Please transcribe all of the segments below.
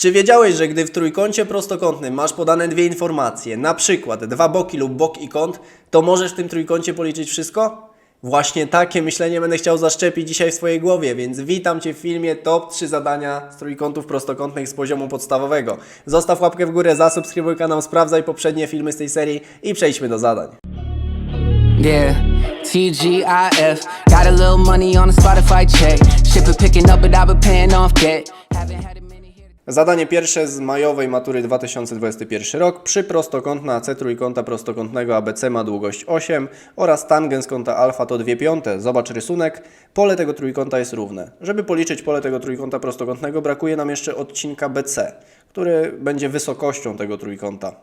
Czy wiedziałeś, że gdy w trójkącie prostokątnym masz podane dwie informacje, na przykład dwa boki lub bok i kąt, to możesz w tym trójkącie policzyć wszystko? Właśnie takie myślenie będę chciał zaszczepić dzisiaj w swojej głowie, więc witam Cię w filmie Top 3 zadania z trójkątów prostokątnych z poziomu podstawowego. Zostaw łapkę w górę, zasubskrybuj kanał, sprawdzaj poprzednie filmy z tej serii i przejdźmy do zadań. Yeah, TGIF. Got a little money on a Spotify check. Ship it picking up, but I've been paying off debt. Zadanie pierwsze z majowej matury 2021 rok. Przy prostokątna AC trójkąta prostokątnego ABC ma długość 8 oraz tangens kąta alfa to 2 piąte. Zobacz rysunek. Pole tego trójkąta jest równe. Żeby policzyć pole tego trójkąta prostokątnego brakuje nam jeszcze odcinka BC, który będzie wysokością tego trójkąta.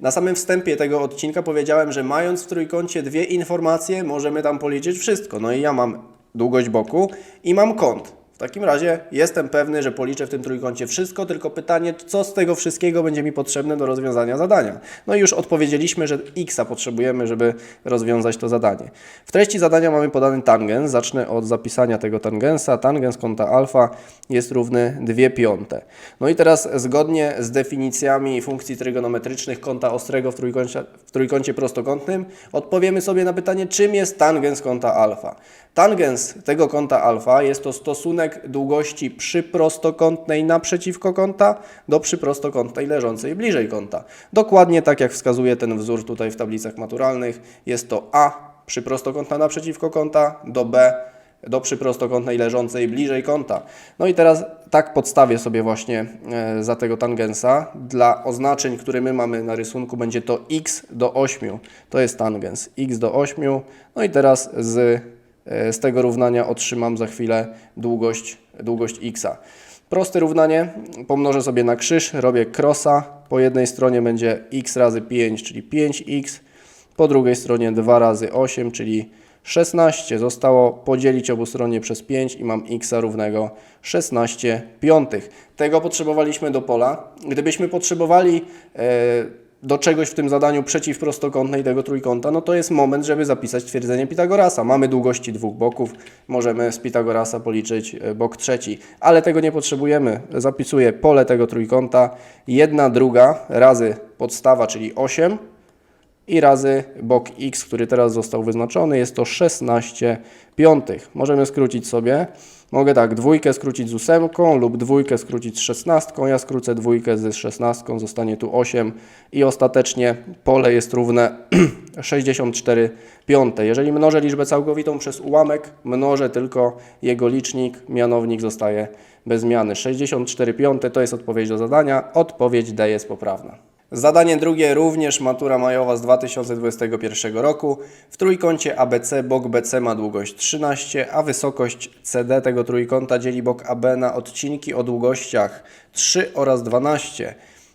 Na samym wstępie tego odcinka powiedziałem, że mając w trójkącie dwie informacje, możemy tam policzyć wszystko. No i ja mam długość boku i mam kąt. W takim razie jestem pewny, że policzę w tym trójkącie wszystko, tylko pytanie, co z tego wszystkiego będzie mi potrzebne do rozwiązania zadania. No i już odpowiedzieliśmy, że x potrzebujemy, żeby rozwiązać to zadanie. W treści zadania mamy podany tangens. Zacznę od zapisania tego tangensa. Tangens kąta alfa jest równy 2 piąte. No i teraz zgodnie z definicjami funkcji trygonometrycznych kąta ostrego w trójkącie, w trójkącie prostokątnym odpowiemy sobie na pytanie, czym jest tangens kąta alfa. Tangens tego kąta alfa jest to stosunek długości przyprostokątnej naprzeciwko kąta do przyprostokątnej leżącej bliżej kąta. Dokładnie tak jak wskazuje ten wzór tutaj w tablicach maturalnych, jest to A przyprostokątna naprzeciwko kąta do B do przyprostokątnej leżącej bliżej kąta. No i teraz tak podstawię sobie właśnie e, za tego tangensa. Dla oznaczeń, które my mamy na rysunku będzie to x do 8. To jest tangens x do 8. No i teraz z, z tego równania otrzymam za chwilę długość, długość x. Proste równanie, pomnożę sobie na krzyż, robię crossa. Po jednej stronie będzie x razy 5, czyli 5x. Po drugiej stronie 2 razy 8, czyli 16. Zostało podzielić obustronnie przez 5 i mam x równego 16 piątych. Tego potrzebowaliśmy do pola. Gdybyśmy potrzebowali e, do czegoś w tym zadaniu przeciwprostokątnej tego trójkąta, no to jest moment, żeby zapisać twierdzenie Pitagorasa. Mamy długości dwóch boków, możemy z Pitagorasa policzyć e, bok trzeci, ale tego nie potrzebujemy. Zapisuję pole tego trójkąta, jedna druga razy podstawa, czyli 8 i razy bok x, który teraz został wyznaczony, jest to 16 piątych. Możemy skrócić sobie. Mogę tak, dwójkę skrócić z ósemką lub dwójkę skrócić z szesnastką. Ja skrócę dwójkę ze szesnastką, zostanie tu 8 i ostatecznie pole jest równe 64 piąte. Jeżeli mnożę liczbę całkowitą przez ułamek, mnożę tylko jego licznik, mianownik zostaje bez zmiany. 64 piąte to jest odpowiedź do zadania. Odpowiedź D jest poprawna. Zadanie drugie, również matura majowa z 2021 roku. W trójkącie ABC bok BC ma długość 13, a wysokość CD tego trójkąta dzieli bok AB na odcinki o długościach 3 oraz 12.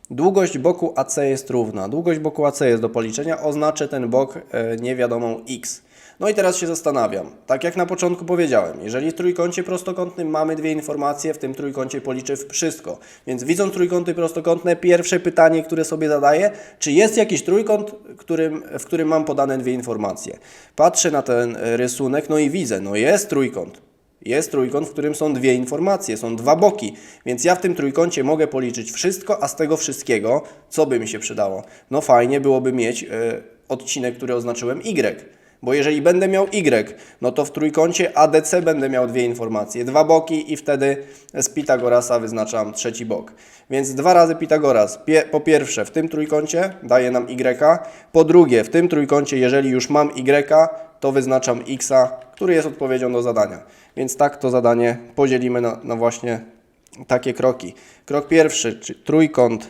Długość boku AC jest równa. Długość boku AC jest do policzenia, oznaczę ten bok e, niewiadomą x. No i teraz się zastanawiam. Tak jak na początku powiedziałem, jeżeli w trójkącie prostokątnym mamy dwie informacje, w tym trójkącie policzę wszystko. Więc widząc trójkąty prostokątne, pierwsze pytanie, które sobie zadaję, czy jest jakiś trójkąt, którym, w którym mam podane dwie informacje. Patrzę na ten e, rysunek, no i widzę, no jest trójkąt. Jest trójkąt, w którym są dwie informacje, są dwa boki, więc ja w tym trójkącie mogę policzyć wszystko, a z tego wszystkiego, co by mi się przydało? No fajnie byłoby mieć y, odcinek, który oznaczyłem Y. Bo jeżeli będę miał Y, no to w trójkącie ADC będę miał dwie informacje, dwa boki i wtedy z Pitagorasa wyznaczam trzeci bok. Więc dwa razy Pitagoras. Po pierwsze w tym trójkącie daje nam Y, po drugie w tym trójkącie, jeżeli już mam Y, to wyznaczam X, który jest odpowiedzią do zadania. Więc tak to zadanie podzielimy na, na właśnie takie kroki. Krok pierwszy, czyli trójkąt,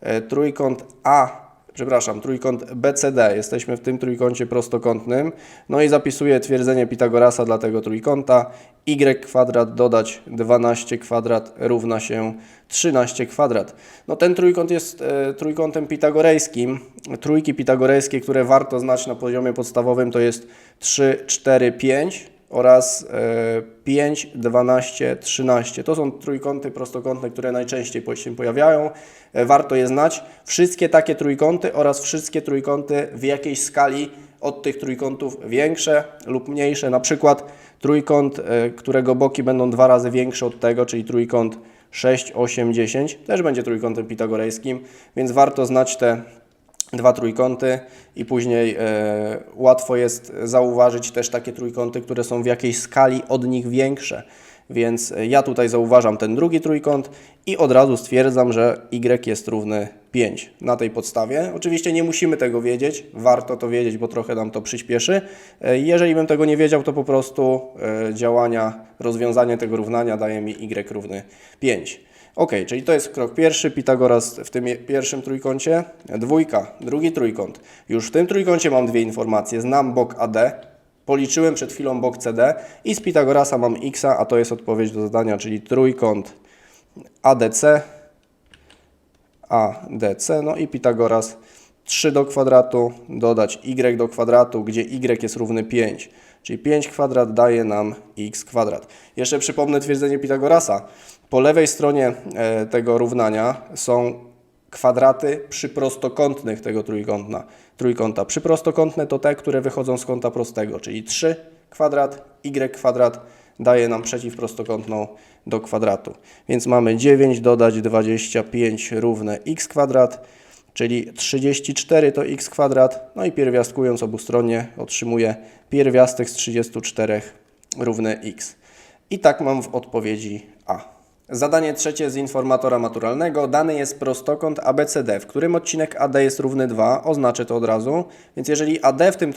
e, trójkąt A, przepraszam, trójkąt BCD. Jesteśmy w tym trójkącie prostokątnym. No i zapisuję twierdzenie Pitagorasa dla tego trójkąta. y kwadrat dodać 12 kwadrat równa się 13 kwadrat. No ten trójkąt jest e, trójkątem pitagorejskim. Trójki pitagorejskie, które warto znać na poziomie podstawowym to jest 3, 4, 5 oraz e, 5, 12, 13. To są trójkąty prostokątne, które najczęściej się pojawiają. E, Warto je znać. Wszystkie takie trójkąty oraz wszystkie trójkąty w jakiejś skali od tych trójkątów większe lub mniejsze. Na przykład trójkąt, e, którego boki będą dwa razy większe od tego, czyli trójkąt 6, 8, 10 też będzie trójkątem pitagorejskim, więc warto znać te dwa trójkąty i później e, łatwo jest zauważyć też takie trójkąty, które są w jakiejś skali od nich większe. Więc e, ja tutaj zauważam ten drugi trójkąt i od razu stwierdzam, że y jest równy 5 na tej podstawie. Oczywiście nie musimy tego wiedzieć, warto to wiedzieć, bo trochę nam to przyspieszy. E, Jeżeli bym tego nie wiedział, to po prostu e, działania, rozwiązanie tego równania daje mi y równy 5. Ok, czyli to jest krok pierwszy, Pitagoras w tym pierwszym trójkącie. Dwójka, drugi trójkąt. Już w tym trójkącie mam dwie informacje. Znam bok AD, policzyłem przed chwilą bok CD i z Pitagorasa mam x, a to jest odpowiedź do zadania, czyli trójkąt ADC, ADC, no i Pitagoras 3 do kwadratu, dodać y do kwadratu, gdzie y jest równy 5, czyli 5 kwadrat daje nam x kwadrat. Jeszcze przypomnę twierdzenie Pitagorasa. Po lewej stronie e, tego równania są kwadraty przyprostokątnych tego trójkątna, trójkąta. Przyprostokątne to te, które wychodzą z kąta prostego, czyli 3 kwadrat, y kwadrat daje nam przeciwprostokątną do kwadratu. Więc mamy 9 dodać 25 równe x kwadrat, czyli 34 to x kwadrat, no i pierwiastkując obustronnie otrzymuję pierwiastek z 34 równy x. I tak mam w odpowiedzi A. Zadanie trzecie z informatora maturalnego. Dany jest prostokąt ABCD, w którym odcinek AD jest równy 2. Oznaczę to od razu. Więc jeżeli AD w tym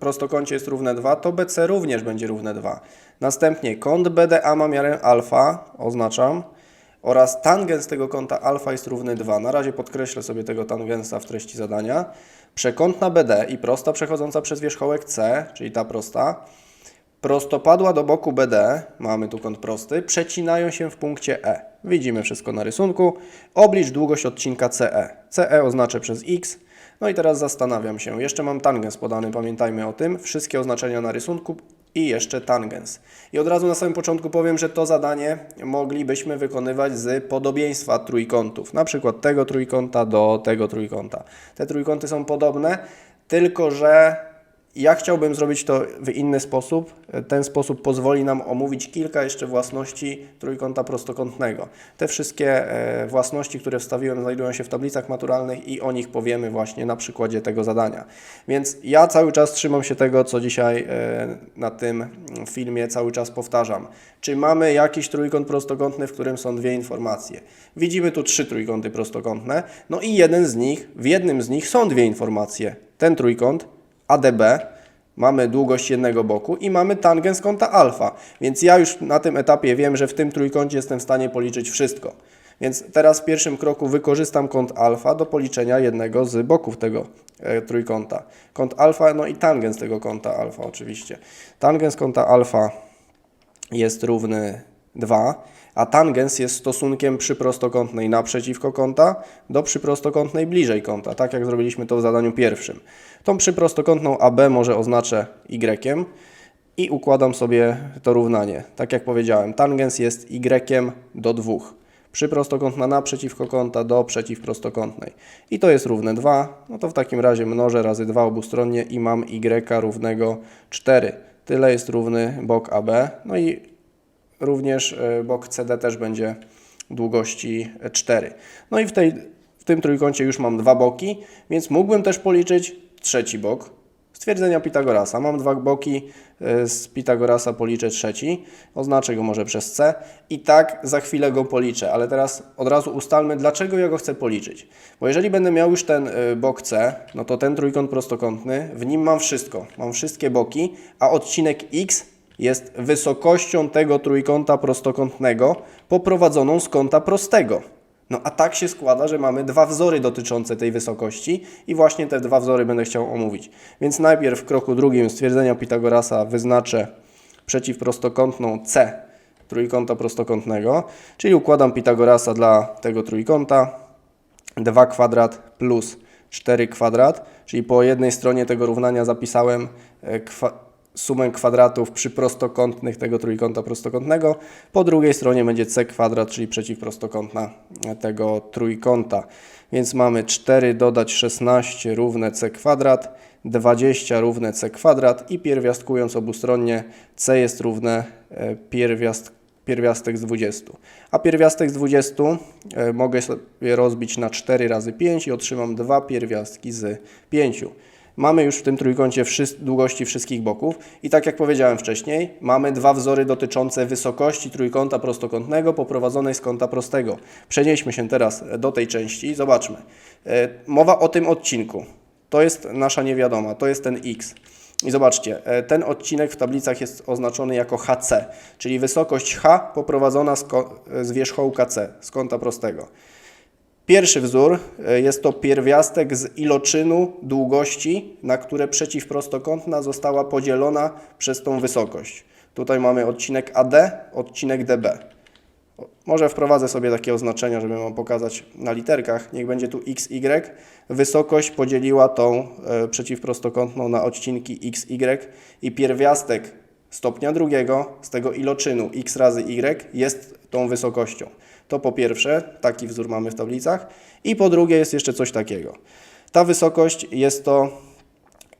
prostokącie jest równe 2, to BC również będzie równe 2. Następnie kąt BDA ma miarę alfa, oznaczam, oraz tangens tego kąta alfa jest równy 2. Na razie podkreślę sobie tego tangensa w treści zadania. Przekątna BD i prosta przechodząca przez wierzchołek C, czyli ta prosta, Prostopadła do boku BD, mamy tu kąt prosty, przecinają się w punkcie E. Widzimy wszystko na rysunku. Oblicz długość odcinka CE. CE oznaczę przez x. No i teraz zastanawiam się. Jeszcze mam tangens podany, pamiętajmy o tym. Wszystkie oznaczenia na rysunku i jeszcze tangens. I od razu na samym początku powiem, że to zadanie moglibyśmy wykonywać z podobieństwa trójkątów. Na przykład tego trójkąta do tego trójkąta. Te trójkąty są podobne, tylko że ja chciałbym zrobić to w inny sposób. Ten sposób pozwoli nam omówić kilka jeszcze własności trójkąta prostokątnego. Te wszystkie e, własności, które wstawiłem, znajdują się w tablicach maturalnych i o nich powiemy właśnie na przykładzie tego zadania. Więc ja cały czas trzymam się tego, co dzisiaj e, na tym filmie cały czas powtarzam. Czy mamy jakiś trójkąt prostokątny, w którym są dwie informacje? Widzimy tu trzy trójkąty prostokątne, no i jeden z nich, w jednym z nich są dwie informacje. Ten trójkąt ADB, mamy długość jednego boku i mamy tangens kąta alfa. Więc ja już na tym etapie wiem, że w tym trójkącie jestem w stanie policzyć wszystko. Więc teraz w pierwszym kroku wykorzystam kąt alfa do policzenia jednego z boków tego e, trójkąta. Kąt alfa, no i tangens tego kąta alfa oczywiście. Tangens kąta alfa jest równy 2, a tangens jest stosunkiem przyprostokątnej naprzeciwko kąta do przyprostokątnej bliżej kąta, tak jak zrobiliśmy to w zadaniu pierwszym. Tą przyprostokątną AB może oznaczę y i układam sobie to równanie. Tak jak powiedziałem, tangens jest y do 2. Przyprostokątna naprzeciwko kąta do przeciwprostokątnej. I to jest równe 2. No to w takim razie mnożę razy 2 obustronnie i mam y równego 4. Tyle jest równy bok AB. No i również e, bok CD też będzie długości 4. No i w, tej, w tym trójkącie już mam dwa boki, więc mógłbym też policzyć trzeci bok. Stwierdzenia Pitagorasa. Mam dwa boki, e, z Pitagorasa policzę trzeci, oznaczę go może przez C i tak za chwilę go policzę, ale teraz od razu ustalmy, dlaczego ja go chcę policzyć. Bo jeżeli będę miał już ten e, bok C, no to ten trójkąt prostokątny, w nim mam wszystko, mam wszystkie boki, a odcinek X jest wysokością tego trójkąta prostokątnego poprowadzoną z kąta prostego. No a tak się składa, że mamy dwa wzory dotyczące tej wysokości i właśnie te dwa wzory będę chciał omówić. Więc najpierw w kroku drugim stwierdzenia Pitagorasa wyznaczę przeciwprostokątną C trójkąta prostokątnego, czyli układam Pitagorasa dla tego trójkąta 2 kwadrat plus 4 kwadrat, czyli po jednej stronie tego równania zapisałem e, kwa sumę kwadratów przyprostokątnych tego trójkąta prostokątnego, po drugiej stronie będzie c kwadrat, czyli przeciwprostokątna tego trójkąta. Więc mamy 4 dodać 16 równe c kwadrat, 20 równe c kwadrat i pierwiastkując obustronnie c jest równe e, pierwiast pierwiastek z 20. A pierwiastek z 20 e, mogę sobie rozbić na 4 razy 5 i otrzymam dwa pierwiastki z 5. Mamy już w tym trójkącie długości wszystkich boków i tak jak powiedziałem wcześniej, mamy dwa wzory dotyczące wysokości trójkąta prostokątnego poprowadzonej z kąta prostego. Przenieśmy się teraz do tej części zobaczmy. E, Mowa o tym odcinku. To jest nasza niewiadoma, to jest ten x. I zobaczcie, e, ten odcinek w tablicach jest oznaczony jako HC, czyli wysokość H poprowadzona z, z wierzchołka C, z kąta prostego. Pierwszy wzór e, jest to pierwiastek z iloczynu długości, na które przeciwprostokątna została podzielona przez tą wysokość. Tutaj mamy odcinek AD, odcinek DB. Może wprowadzę sobie takie oznaczenia, żeby Wam pokazać na literkach. Niech będzie tu XY. Wysokość podzieliła tą e, przeciwprostokątną na odcinki XY i pierwiastek stopnia drugiego z tego iloczynu x razy y jest tą wysokością. To po pierwsze, taki wzór mamy w tablicach. I po drugie jest jeszcze coś takiego. Ta wysokość jest to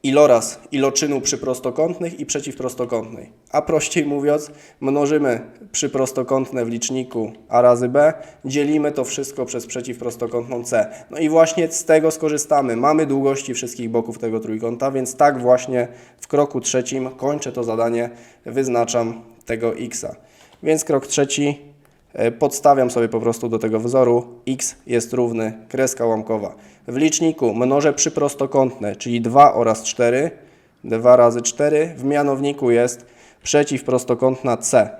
iloraz iloczynu przyprostokątnych i przeciwprostokątnej. A prościej mówiąc, mnożymy przyprostokątne w liczniku a razy b, dzielimy to wszystko przez przeciwprostokątną c. No i właśnie z tego skorzystamy. Mamy długości wszystkich boków tego trójkąta, więc tak właśnie w kroku trzecim kończę to zadanie, wyznaczam tego x. Więc krok trzeci, Podstawiam sobie po prostu do tego wzoru x jest równy kreska łamkowa. W liczniku mnożę przyprostokątne, czyli 2 oraz 4. 2 razy 4. W mianowniku jest przeciwprostokątna c.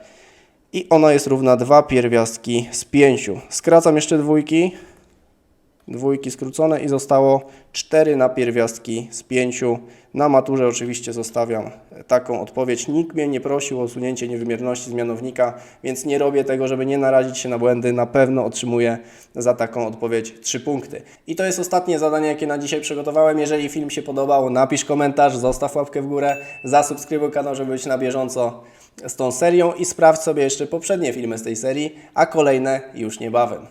I ona jest równa 2 pierwiastki z 5. Skracam jeszcze dwójki. Dwójki skrócone i zostało 4 na pierwiastki z 5. Na maturze oczywiście zostawiam taką odpowiedź. Nikt mnie nie prosił o usunięcie niewymierności z mianownika, więc nie robię tego, żeby nie narazić się na błędy. Na pewno otrzymuję za taką odpowiedź 3 punkty. I to jest ostatnie zadanie, jakie na dzisiaj przygotowałem. Jeżeli film się podobał, napisz komentarz, zostaw łapkę w górę, zasubskrybuj kanał, żeby być na bieżąco z tą serią i sprawdź sobie jeszcze poprzednie filmy z tej serii, a kolejne już niebawem.